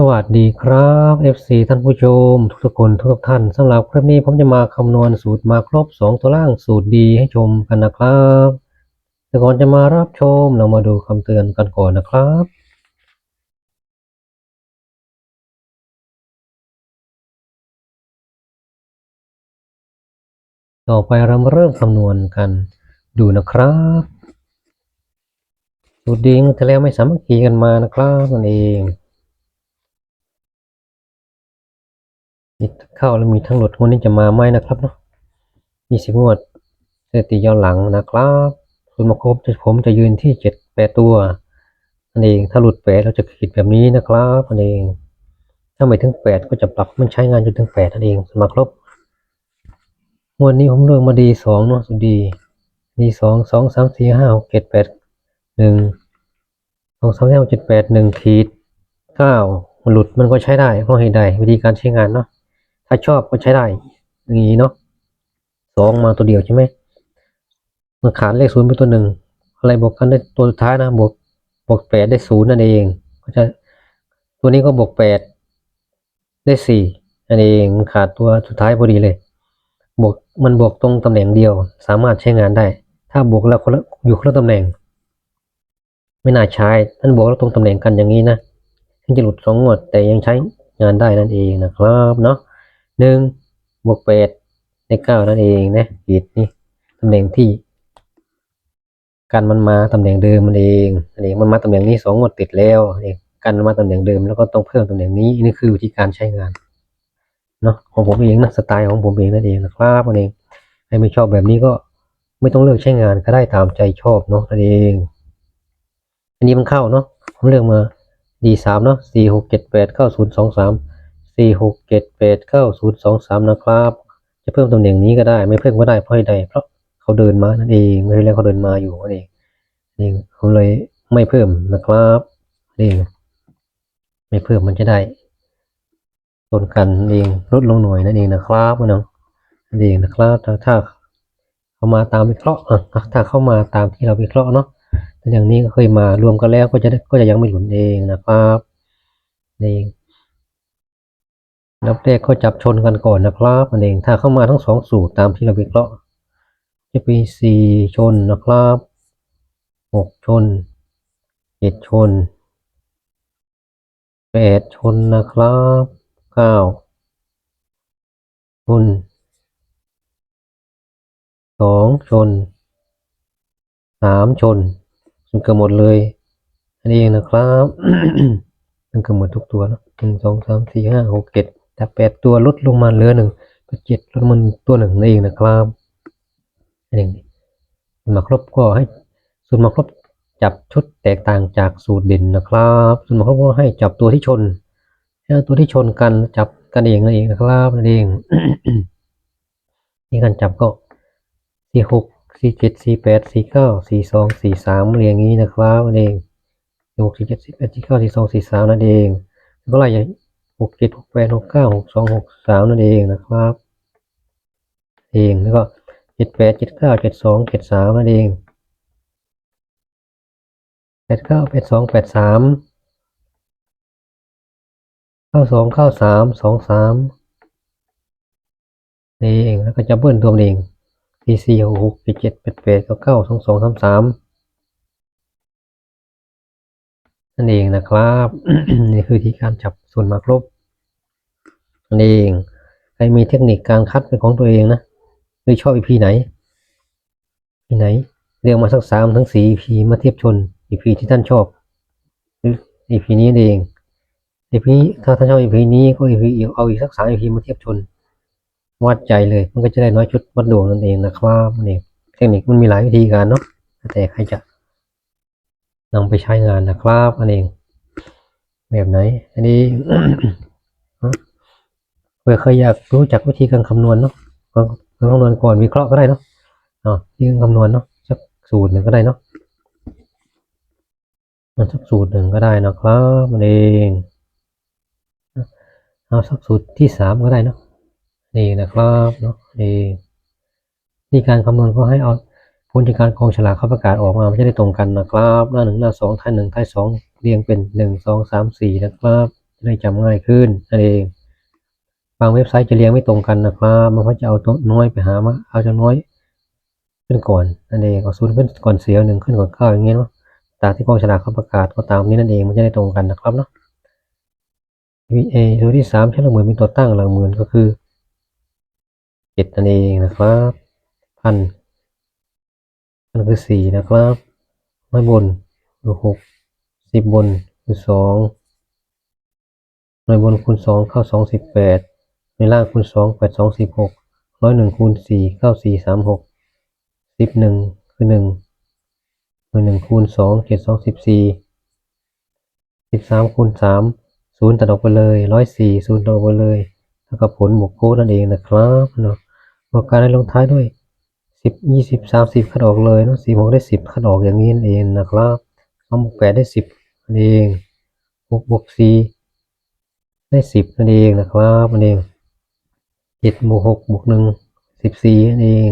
สวัสดีครับ FC ท่านผู้ชม ทุกๆคนทุกท่านสำหรับคลิปนี้ผมจะมาคำนวณสูตรมาครบ 2 ตัวล่างสูตรดีให้ชมกันนะครับแต่ก่อนจะมารับชมเรามาดูคำเตือนกันก่อนนะครับ ต่อไปเรามาเริ่มคำนวณกันดูนะครับ สูตรดีมันจะแล้วไม่สามัคคีกันมานะครับนั่นเอง มีเข้าแล้วมีทั้งหมดงวดนี้จะมาไหมนะครับเนาะมีสิบงวดสถิติย้อนหลังนะครับส่วนมาครบจะผมจะยืนที่เจ็ดแปดตัวนั่นเองถ้าหลุดแปดเราจะขีดแบบนี้นะครับนั่นเอง ถ้าไม่ถึงแปดก็จะปรับมันใช้งานจนถึงแปดนั่นเองสมาครบงวดนี้ผมเลือกมาดีสองเนาะสุดดีดีสองสองสามสี่ห้าหกเจ็ดแปดหนึ่งสองสามสี่ห้าหกเจ็ดแปดหนึ่งขีดเก้าหลุดมันก็ใช้ได้เพราะเหตุใดวิธีการใช้งานเนาะ ถ้าชอบก็ใช้ได้อย่างนี้เนาะสองมาตัวเดียวใช่ไหมมันขาดเลขศูนย์ไปตัวหนึ่งอะไรบวกกันได้ตัวสุดท้ายนะบวกบวกแปดได้ศูนย์นั่นเองก็จะตัวนี้ก็บวกแปดได้สี่นั่นเองมันขาดตัวสุดท้ายพอดีเลย บวกมันบวกตรงตำแหน่งเดียว สามารถใช้งานได้ ถ้าบวกแล้วคนละอยู่คนละตำแหน่ง ไม่น่าใช้ท่านบวกแล้วตรงตำแหน่งกันอย่างนี้นะถึงจะหลุดสองงวดแต่ยังใช้งานได้นั่นเองนะครับเนาะ หนึ่งบวกแปดได้เก้านั่นเองนะขีดนี่ตำแหน่งที่กันมันมาตำแหน่งเดิมมันเองอันนี้มันมาตำแหน่งนี้สองงวดติดแล้วนี่กันมันมาตำแหน่งเดิมแล้วก็ต้องเพิ่มตำแหน่งนี้นี่คือวิธีการใช้งานเนาะของผมเองนะสไตล์ของผมเองนั่นเองนะครับนั่นเองใครไม่ชอบแบบนี้ก็ไม่ต้องเลือกใช้งานก็ได้ตามใจชอบเนาะนั่นเอง อันนี้มันเข้าเนาะผมเลือกมาดีสามเนาะสี่หกเจ็ดแปดเก้าศูนย์สองสาม สี่หกเจ็ดแปดเก้าศูนย์สองสามนะครับ จะเพิ่มตำแหน่งนี้ก็ได้ ไม่เพิ่มก็ได้เพราะใดเพราะเขาเดินมานั่นเองไม่เป็นไรเขาเดินมาอยู่นั่นเองนี่ผมเลยไม่เพิ่มนะครับนี่ไม่เพิ่มมันจะได้ต้นกันเองลดลงหน่อยนั่นเองนะครับมันองนั่นเองนะครับถ้าถ้าเขามาตามวิเคราะห์อะถ้าเข้ามาตามที่เราวิเคราะห์เนาะอย่างนี้ก็เคยมารวมกันแล้วก็จะก็จะยังไม่หลุนเองนะครับนี่เอง แล้วแรกก็จับชนกันก่อนนะครับนั่นเองถ้าเข้ามาทั้งสองสูตรตามที่เราวิเคราะห์ จะมีสี่ชนนะครับหกชนเจ็ดชนแปดชนนะครับเก้าชนสองชนสามชนจนเกือบหมดเลยนั่นเองนะครับจนเกือบหมดทุกตัวนะหนึ่งสองสามสี่ห้าหกเจ็ด แต่แปดตัวลดลงมาเหลือหนึ่งเป็เจ็ดลดมันตัวหนึ่งนั่นเองนะครับอันนี้ส่วนมาครบก็ให้ส่วนมาครบจับชุดแตกต่างจากสูตรเด่นนะครับ ส่วนมาครบก็ให้จับตัวที่ชนตัวที่ชนกันจับกันเองนั่นเองนะครับนั่นเองนี่การจับก็สี่หกสี่เจ็ดสี่แปดสี่เก้าสี่สองสี่สามเรียงงนี้นะครับนั่นเองสี่หกสี่เจ็ดสี่แปดสี่เก้าสี่สองสี่สามนั่นเองก็ไล่อย่าง หกเจ็ดหกแปดหกเก้าหกสองหกสามนั่นเองนะครับ เองแล้วก็เจ็ดแปดเจ็ดเก้าเจ็ดสองเจ็ดสามนั่นเองแปดเก้าแปดสองแปดสามเก้าสองเก้าสามสองสามนี่เองแล้วก็จะเบิ้ลตัวมเองสี่สี่หกหกเจ็ดเจ็ดแปดแปดเก้าเก้าสองสองสามสาม นั่นเองนะครับ นี่คือที่การจับส่วนมาครบนั่นเองใครมีเทคนิคการคัดเป็นของตัวเองนะหรือชอบ EP ไหน EP ไหนเรียกมาสักสามทั้งสี่ EP มาเทียบชน EP ที่ท่านชอบหรือ EP นี้เอง EP นี้ถ้าท่านชอบ EP นี้ก็ EP อีเอาอีกสักสาม EP มาเทียบชนวัดใจเลยมันก็จะได้น้อยชุดวัดดวงนั่นเองนะครับนั่เองเทคนิคมันมีหลายวิธีการเนาะแต่ใครจะ นำไปใช้งานนะครับนั่นเอง แบบไหน อันนี้เผื่อเคยอยากรู้จักวิธีการคำนวณเนาะการคำนวณก่อนวิเคราะห์ก็ได้เนาะอ๋อที่การคำนวณเนาะสักสูตรหนึ่งก็ได้เนาะสักสูตรหนึ่งก็ได้นะครับมันเองเอาสักสูตรที่สามก็ได้เนาะนี่นะครับเนาะนี่นี่การคำนวณก็ให้เอา ผลจากการกองฉลากเขาประกาศออกมาไมันจะได้ตรงกันนะครับ หน้าหนึ่งหน้าสองท้ายหนึ่งท้ายสองเรียงเป็นหนึ่งสองสามสี่นะครับจะได้จำง่ายขึ้นนั่นเอง บางเว็บไซต์จะเรียงไม่ตรงกันนะครับมันก็จะเอาตัวน้อยไปหามาเอาจากน้อยขึ้นก่อนนั่นเองเอาศูนย์ขึ้นก่อนเสียวหนึ่งขึ้นก่อนเก้าอย่างเงี้ยเนาะตามที่กองฉลากเขาประกาศก็ตามนี้นั่นเองมันจะได้ตรงกันนะครับเนาะ VA ตัวที่สามใช้หลักหมื่นเป็นตัวตั้งหลักหมื่นก็คือเจ็ดนั่นเองนะครับพัน พันคือสี่นะครับไม่บนคือหกสิบบนคือสองหน่วยบนคูณสองเข้าสองสิบแปดในล่างคูณสองแปดสองสิบหกร้อยหนึ่งคูณสี่เก้าสี่สามหกสิบหนึ่งคือหนึ่งหนึ่งคูณสองเจ็ดสองสิบสี่สิบสามคูณสามศูนย์ตัดออกไปเลยร้อยสี่ศูนย์ตัดออกไปเลยเท่ากับผลบวกโค้ดนั่นเองนะครับเนาะบวกการได้ลงท้ายด้วย สิบยี่สิบสามสิบคัดออกเลยเนาะสี่หกได้สิบคัดออกอย่างนี้เองนะครับสองบวกแปดได้สิบนั่นเองหกบวกสี่ได้สิบนั่นเองนะครับนั่นเองเจ็ดบวกหกบวกหนึ่งสิบสี่นั่นเอง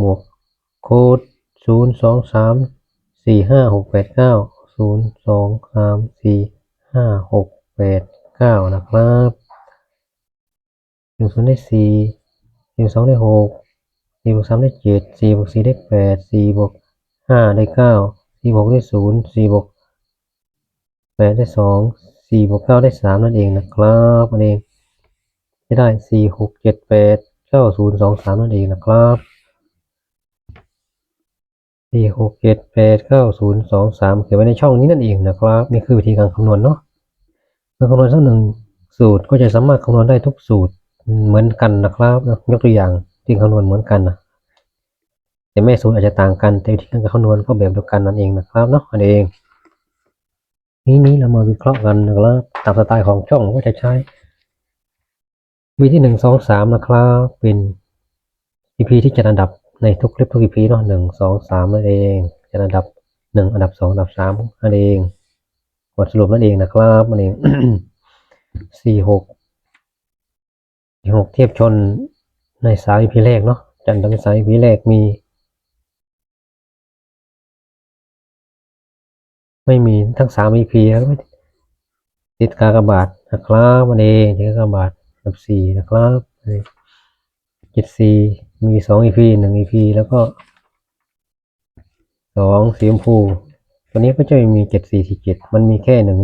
บวกโค้ดศูนย์สองสามสี่ห้าหกแปดเก้าศูนย์สองสามสี่ห้าหกแปดเก้านะครับหนึ่งศูนย์ได้สี่ หนึ่งสองได้หกสี่บวกสามได้เจ็ดสี่บวกสี่ได้แปดสี่บวกห้าได้เก้าสี่บวกได้ศูนย์สี่บวกแปดได้สองสี่บวกเก้าได้สามนั่นเองนะครับนั่นเองจะได้สี่หกเจ็ดแปดเก้าศูนย์สองสามนั่นเองนะครับสี่หกเจ็ดแปดเก้าศูนย์สองสามเขียนไว้ในช่องนี้นั่นเองนะครับนี่คือวิธีการคำนวณเนาะเมื่อคำนวณสักหนึ่งสูตรก็จะสามารถคำนวณได้ทุกสูตร เหมือนกันนะครับยกตัวอย่างที่คำนวณเหมือนกันนะแต่แม่สูตรอาจจะต่างกัน แต่วิธีการคำนวณก็แบบเดียวกันนั่นเองนะครับเนาะนั่นเองทีนี้เรามาวิเคราะห์กันนะครับตามสไตล์ของช่องก็จะใช้วิธีหนึ่งสองสามนะครับ เป็น EP ที่จัดอันดับในทุกคลิปทุก EP เนาะหนึ่งสองสามนั่นเองจัดอันดับหนึ่งอันดับสองอันดับสามนั่นเองบทสรุปนั่นเองนะครับนั่นเองสี่หก หกเทียบชนในสาม EP แรกเนาะจัดอันดับในสาม EP แรกมี ไม่มีทั้งสาม EP แล้วติดกากบาทนะครับมันเองติดกากบาทอันดับสี่นะครับเจ็ดสี่มีสอง EP หนึ่ง EP แล้วก็สองสีชมพูตัวนี้ก็จะม่มีเจ็ดสี่สี่เจ็ดมันมีแค่หนึ่ง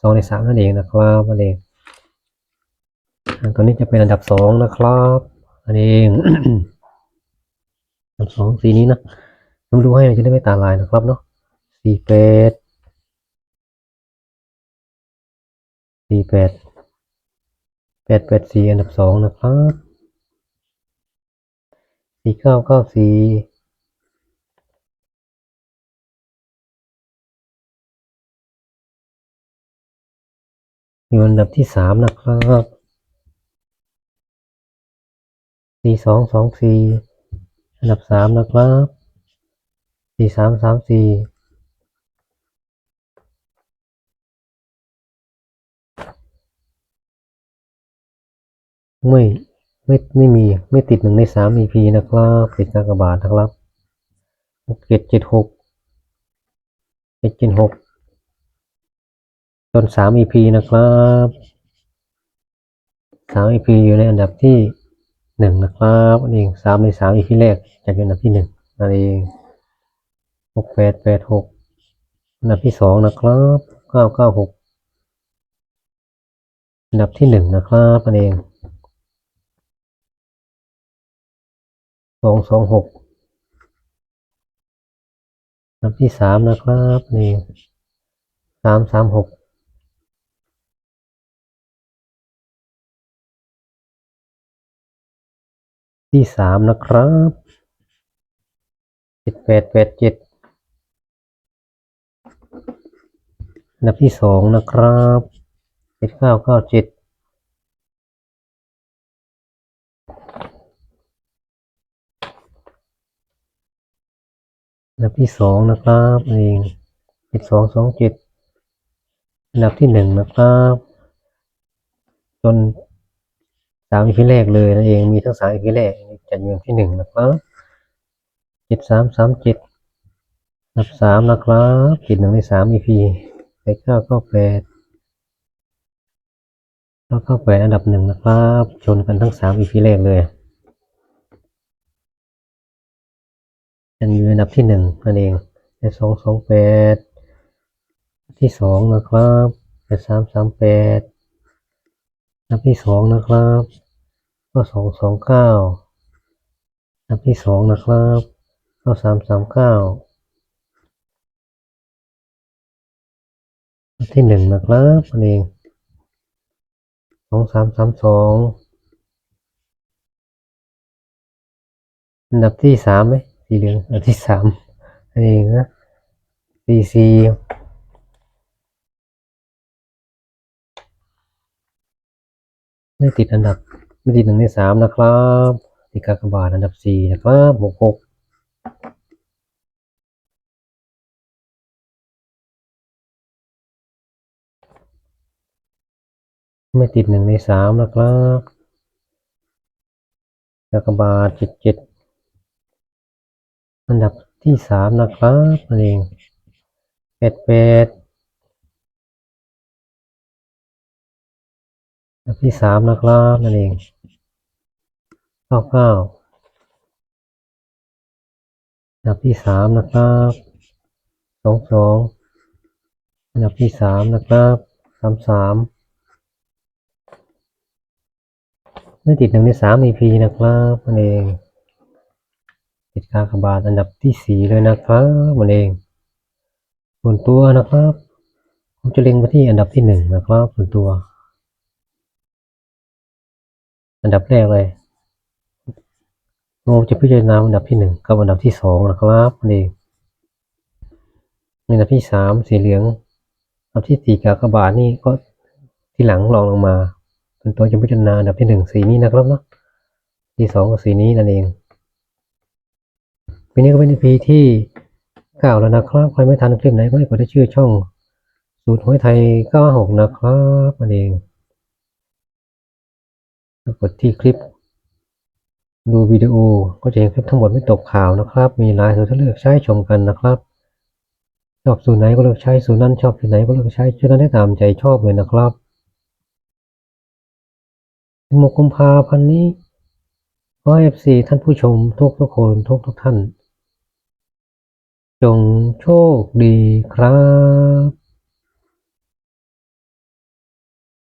สองในสามนั่นเองนะครับมันเอง ตัวนี้จะเป็นอันดับสองนะครับ อันเองอันดับสองสีนี้นะต้องดูให้หน่อยจะได้ไม่ตาลายนะครับเนาะสี่แปดสี่แปดแปดแปดสี่อันดับสองนะครับสี่เก้าเก้าสี่อยู่อันดับที่สามนะครับ สี่สองสองสี่อันดับสามนะครับสี่สามสามสี่ไม่ไม่ไม่มีไม่ติดหนึ่งในสาม EP นะครับติดกากบาทนะครับหกเจ็ดเจ็ดหกเจ็ดเจ็ดหกจนสาม EP นะครับสาม EP อยู่ในอันดับที่ หนึ่งนะครับนั่นเองสามในสาม EP แรกจัดอยู่อันดับที่หนึ่งนั่นเองหกแปดแปดหกอันดับที่สองนะครับเก้าเก้าหกอันดับที่หนึ่งนะครับนั่นเองสองสองหกลำที่สามนะครับนี่สามสามหก ที่สามนะครับเจ็ดแปดแปดเจ็ดอันดับที่สองนะครับเจ็ดเก้าเก้าเจ็ดอันดับที่สองนะครับเองเจ็ดสองสองเจ็ดอันดับที่หนึ่งนะครับ จนสามอีพีแรกเลยนั่นเองมีทั้งสามอีพีแรก จัดอยู่ที่หนึ่งนะครับเจ็ดสามสามเจ็ดนับสามนะครับจ็ดหนึ่งในสามอีพีแปเก้าก้าแปดแล้วเข้าไปอันดับหนึ่งนะครับ ชนกันทั้งสามอีพีแรกเลยยังอยู่อันดับที่หนึ่งนั่นเองแปดสองสองแปดที่สองนะครับแปดสามสามแปดอันดับที่สองนะครับ ก็สองสองเก้า อันดับที่สองนะครับก็สามสามเก้าอันดับที่หนึ่งนะครับนั่นเองสองสามสามสองอันดับที่สามไหมสีเหลืองอันดับที่สามนั่นเองนะสี่สี่ไม่ติดอันดับไม่ติดหนึ่งในสามนะครับ ติกากบาทอันดับสี่นะครับหกหกไม่ติดหนึ่งในสามนะครับกากบาทเจ็ดเจ็ดอันดับที่สามนะครับนั่นเองแปดแปดอันดับที่สามนะครับนั่นเอง เก้าเก้าอันดับที่สามนะครับสองสองอันดับที่สามนะครับสามสามไม่ติดหนึ่งในสาม EP นะครับนั่นเอง ติดกากบาทอันดับที่สี่เลยนะครับนั่นเอง ส่วนตัวนะครับ ผมจะเล็งไปที่อันดับที่หนึ่งนะครับ ส่วนตัว อันดับแรกเลย ผมจะพิจารณาอันดับที่หนึ่งกับอันดับที่สองนะครับนั่อันดับที่สามสีเหลืองอันดับที่สี่กากบาทนี่ก็ที่หลังรองลงมาส่วนตัวจะพิจารณาอันดับที่หนึ่งสีนี้นะครับเนาะที่สองก็สีนี้นั่นเองปีนี้ก็เป็น EP ที่เก้าแล้วนะครับใครไม่ทันคลิปไหนก็ให้กดได้ชื่อช่องสูตรหวยไทย96นะครับนั่นเองกดที่คลิป ดูวิดีโอก็จะเห็นคลิปทั้งหมดไม่ตกข่าวนะครับ มีหลายสูตรให้เลือกใช้ชมกันนะครับชอบสูตรไหนก็เลือกใช้สูตรนั้นชอบสูตรไหนก็เลือกใช้ชุดนั้นได้ตามใจชอบเลยนะครับหมกกุมภาพันธ์นี้ขอเอฟซีท่านผู้ชมทุกทุกคนทุกทุกท่าน จงโชคดีครับ